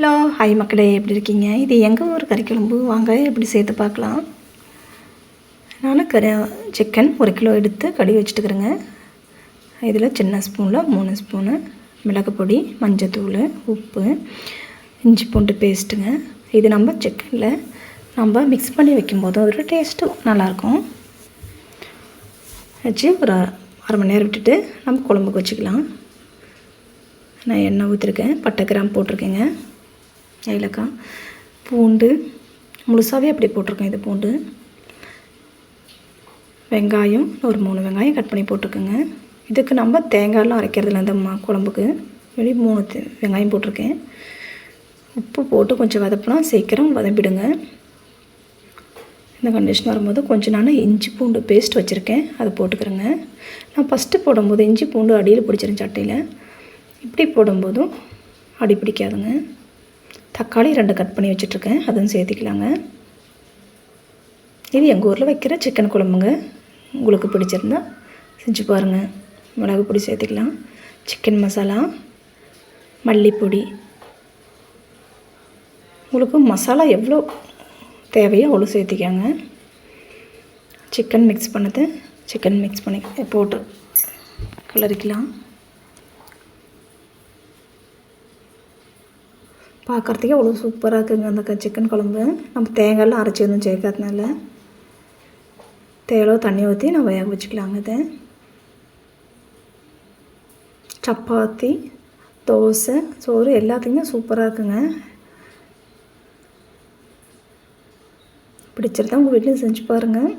Hello hi மக்களே எப்படி இருக்கீங்க? இது எங்கள் ஊர்? கறிக்குழம்பு. வாங்க எப்படி சேர்த்து பார்க்கலாம். நான் கறி சிக்கன் ஒரு கிலோ எடுத்து கடி வச்சுட்டுக்கிறேங்க இதில் சின்ன ஸ்பூனில் மூணு ஸ்பூனு மிளகு பொடி மஞ்சத்தூள் உப்பு இஞ்சி பூண்டு பேஸ்ட்டுங்க இது நம்ம சிக்கனில் நம்ம மிக்ஸ் பண்ணி வைக்கும்போது ஒரு டேஸ்ட்டும் நல்லாயிருக்கும் வச்சு ஒரு அரை மணி நேரம் விட்டுட்டு நம்ம குழம்புக்கு வச்சுக்கலாம். நான் எண்ணெய் ஊற்றிருக்கேன் பட்டை கிராம் போட்டிருக்கேங்க. ஏலக்காய் பூண்டு முழுசாகவே அப்படி போட்டிருக்கேன் இது பூண்டு. வெங்காயம் ஒரு மூணு வெங்காயம் கட் பண்ணி போட்டிருக்கேங்க. இதுக்கு நம்ம தேங்காயெலாம் அரைக்கிறதுல அந்த மா குழம்புக்கு. வெளி மூணு தே- வெங்காயம் போட்டிருக்கேன். உப்பு போட்டு கொஞ்சம் வதப்பினா சீக்கிரம் வதம்பிடுங்க. இந்த கண்டிஷன் வரும்போது கொஞ்சம் நான் இஞ்சி பூண்டு பேஸ்ட் வச்சுருக்கேன். அதை போட்டுக்கிறேங்க. நான் ஃபஸ்ட்டு போடும்போது இஞ்சி பூண்டு அடியில் பிடிச்சிருந்தேன் சட்டையில். இப்படி போடும்போதும் அடி பிடிக்காதுங்க. தக்காளி ரெண்டு கட் பண்ணி வச்சுட்ருக்கேன். அதுவும் சேர்த்திக்கலாங்க. இது எங்கள் ஊரில் வைக்கிற சிக்கன் குழம்புங்க. உங்களுக்கு பிடிச்சிருந்தா செஞ்சு பாருங்கள் மிளகு பொடி சேர்த்துக்கலாம். சிக்கன் மசாலா மல்லிப்பொடி. உங்களுக்கு மசாலா எவ்வளோ தேவையோ அவ்வளோ சேர்த்திக்காங்க. சிக்கன் மிக்ஸ் பண்ணது சிக்கன் மிக்ஸ் பண்ணி போட்டு கிளறிக்கலாம் பார்க்குறதுக்கே அவ்வளோ சூப்பராக இருக்குங்க. அந்த க- சிக்கன் குழம்பு. நம்ம தேங்காயெல்லாம் அரைச்சி வந்து சேர்க்கறதுனால தேவையோ தண்ணி ஊற்றி நம்ம வேக வச்சுக்கலாங்க இதை. சப்பாத்தி தோசை சோறு எல்லாத்துக்குமே சூப்பராக இருக்குங்க. பிடிச்சிருந்தா உங்கள் வீட்டிலையும் செஞ்சு பாருங்கள்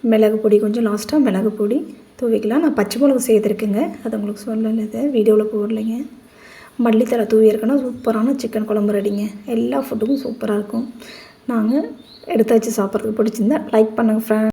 மிளகு பொடி கொஞ்சம் லாஸ்ட்டாக மிளகு பொடி. தூவிக்கலாம். நான் பச்சை மிளகு செய்திருக்கேங்க. அது உங்களுக்கு சொல்லலை இது. வீடியோவில் போடலைங்க. மல்லித்தலை தூவி இருக்கணும். சூப்பரான சிக்கன் குழம்பு ரெடிங்க எல்லா ஃபுட்டுக்கும் சூப்பராக இருக்கும். நாங்கள் எடுத்தாச்சு சாப்பிட்றதுக்கு பிடிச்சிருந்தா லைக் பண்ணுங்கள் ஃப்ரெண்ட்